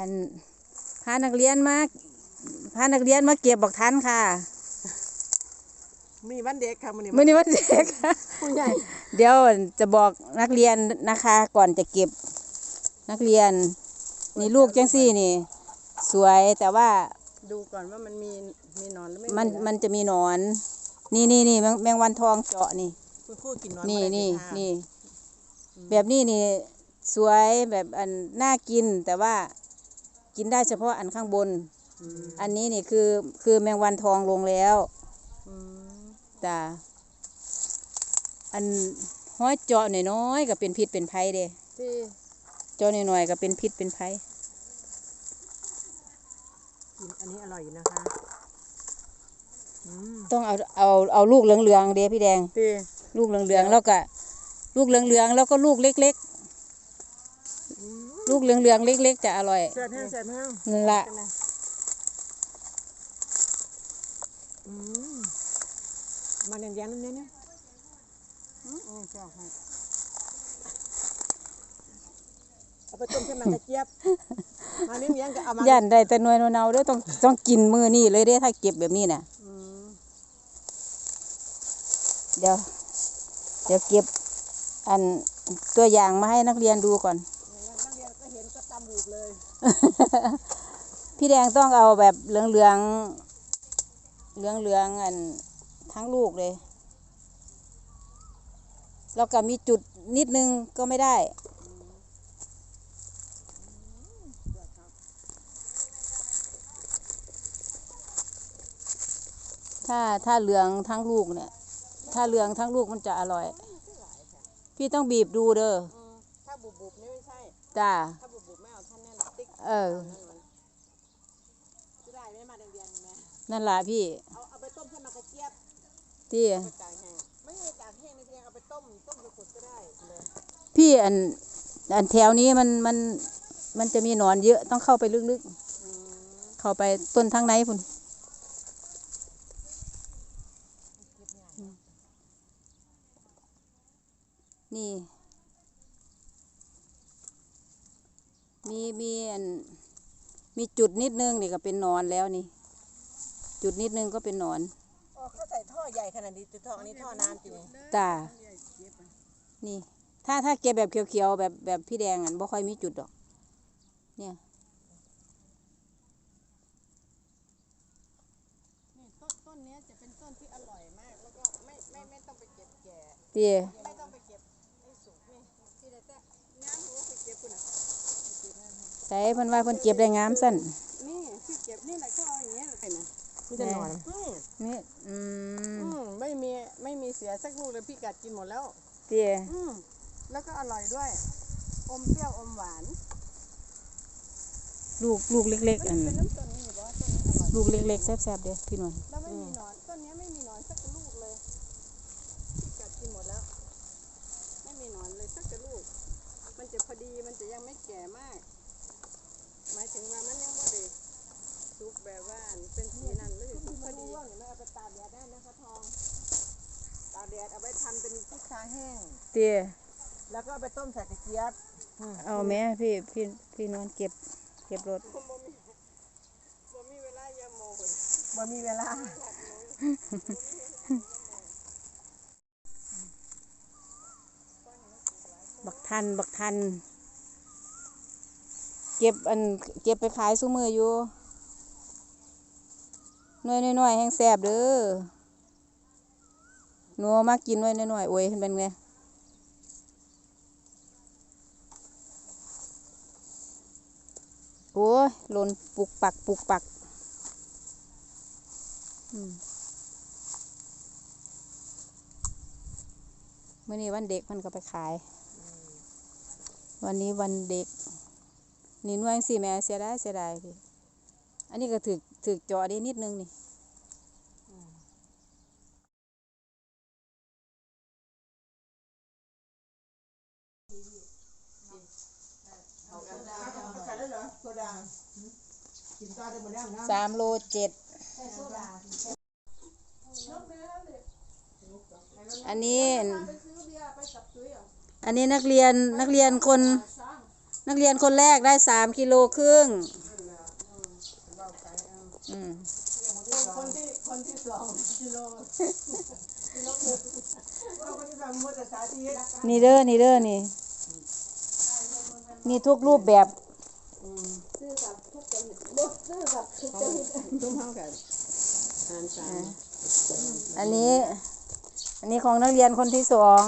อันพานักเรียนมาพานักเรียนมาเก็บบักทันค่ะมีวันเด็กค่ะมันนี่มื่อนี้วันเด็กผู้ใหญ่เดี๋ยวจะบอกนักเรียนนะคะ ก่อนจะเก็บนักเรียนนี่ลูกจังซี่นี่ สวยแต่ว่าดูก่อนว่ามันมีมีหนอนหรือไม่มันนะมันจะมีหนอน นี่นี่นี่แมงแมงวันทองเจาะนี่ คุณครูกินหนอนนี่บ่ได้นี่สิค่ะนี่ แบบนี้นี่สวยแบบอันน่ากินแต่ว่า กินได้เฉพาะอันข้างบนอืมอันนี้นี่คือคือแมงวันทองลงแล้วอืมจ้าอันห้อยเจาะหน่อยๆก็เป็นพิษเป็นภัยเด้ที่เจาะหน่อยๆก็เป็นพิษเป็นภัยกินอันนี้อร่อยอยู่นะคะอืมต้องเอาเอาเอาลูกเหลืองๆเด้พี่แดงที่ลูกเหลืองๆแล้วก็ลูกเหลืองๆแล้วก็ลูกเล็กอืมๆ ลูกเหลืองๆเล็ก ๆ จะอร่อยแซ่บแห้งแซ่บแห้งนั่นละกันนะอืมมาเนียนยันเนี่ยเนี่ยอืมอืมเจ้าค่ะเอาไปต้มใช่ไหมกระเจี๊ยบมาเนียนยันก็เอามาย่านได้แต่หน่วยเนาๆเด้อต้องต้องกินมือนี่เลยเด้ถ้าเก็บแบบนี้น่ะอืมเดี๋ยวเดี๋ยวเก็บอันตัวอย่างมาให้นักเรียนดูก่อนนักเรียนก็เห็น ก็ตำบูกเลย พี่แดงต้องเอาแบบเหลืองเหลืองเหลืองเหลืองๆอันทั้งลูกเลยแล้วก็มีจุดนิดนึงก็ไม่ได้ถ้าถ้าเหลืองทั้งลูกเนี่ย ถ้าเหลืองทั้งลูกมันจะอร่อย พี่ต้องบีบดูเด้ออืมถ้าบุบบุบๆนี่ไม่ใช่จ้าถ้าบุบบุบๆไม่เอาท่านแน่นติ๊ก เออนั่นมันจะได้ไหมมาเรียนๆไหมนั่นล่ะพี่เอาเอาไปต้มใช่ไหมกระเจี๊ยบที่เอาไปตากแห้งไม่ใช่ตากแห้งนะเพียงเอาไปต้มต้มสดๆก็ได้เลยพี่อัน อันแถวนี้มันมันมันจะมีหนอนเยอะต้องเข้าไปลึกอืมๆ เข้าไปต้นทางไหนพุ่นนี่ มีมีอันมีจุดนิดนึงนี่ก็เป็นหนอนแล้วนี่ จุดนิดนึงก็เป็นหนอนอ๋อเขาใส่ท่อใหญ่ขนาดนี้จุดท่ออันนี้ท่อน้ำจริงจ้านี่ ถ้าถ้าเก็บแบบเขียวๆแบบแบบพี่แดงอะบ่ค่อยมีจุดดอก เนี่ยนี่ต้นต้นเนี้ยจะเป็นต้นที่อร่อยมากแล้วก็ไม่ไม่ไม่ต้องไปเก็บแก่เตี้ยไม่ต้องไปเก็บไอ้สุกนี่ที่แต่แต่น้ำหัวไปเก็บคุณอะ ใส่เพิ่นว่าเพิ่นเก็บได้งามสั้นนี่ที่เก็บนี่แหละก็เอาอย่างเงี้ยเลยนะมีแต่หนอนอืมนี่อืมอืมไม่มีไม่มีเสียสักลูกเลยพี่กัดกินหมดแล้วเตี้ยอืมแล้วก็อร่อยด้วย อมเปรี้ยวอมหวาน ลูกลูกเล็กๆอันเป็นน้ำต้นนี่บอกว่าต้นนี้อร่อยลูกเล็กๆแซ่บๆเด้อพี่นวลแล้วไม่มีหนอนต้นนี้ไม่มีหนอนสักลูกเลยพี่กัดกินหมดแล้ว ไม่มีหนอนเลยสักลูก มันจะพอดีมันจะยังไม่แก่มากหมายถึงว่ามันยังไม่ได้สุกแบบว่าเป็นสีนั่นเลยสุกพอดีไม่เอาไปตากแดดได้นะคะทองตากแดดเอาไปทำเป็นพริกชาแห้ง เตี้ยแล้วก็เอาไปต้มใส่กระเจี๊ยบเอาแม่พี่พี่พี่นวลเก็บ เก็บรถบ่มีบ่มีเวลายามโมเลยบ่มีเวลา บักทันบักทัน เก็บอันเก็บไปขายซุมืออยู่หน้อยน้อยแห้งแซ่บเด้อนัวมากกินไว้น้อยๆโอ้ยเห็นเป็นไงโอ้ยหล่นปุกปักปุกปักเมื่อนี้วันเด็กมันก็ไปขาย วันนี้วันเด็ก นี่หน่วยสิแม่เสียดายเสียดายพี่อันนี้ก็ถึกถึกเจาะได้นิดนึงนี่สามโลเจ็ด อันนี้ อันนี้นักเรียนนักเรียนคน นักเรียนคนแรกได้สามกิโลครึ่งอืมคนที่คนที่สองกิโลกิโลหนึ่งเราคนที่สามมัวแต่สาธิตนี่เด้อนี่เด้อนี่ มีทุกรูปแบบซื้อกับทุกจริตบดซื้อกับทุกจริตทุ่มเท่ากันอันนี้ อันนี้ของนักเรียนคนที่สอง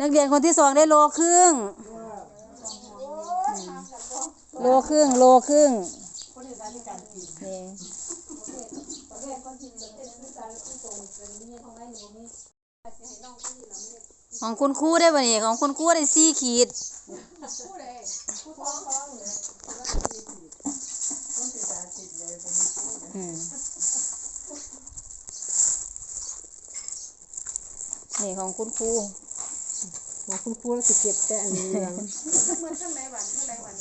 นักเรียนคนที่สองได้โลครึ่ง โลครึ่งโลครึ่งนี่ของคุณครูได้ป่ะนี่ของคุณครูได้สี่ขีดผู้ใดผู้ท้องท้องเลยคนที่สาธิตเลยเป็นผู้อืมนี่ของคุณครู คุณครูเราสิเก็บแต่อันเหลืองเหมือนข้างในหวานเท่างในหวา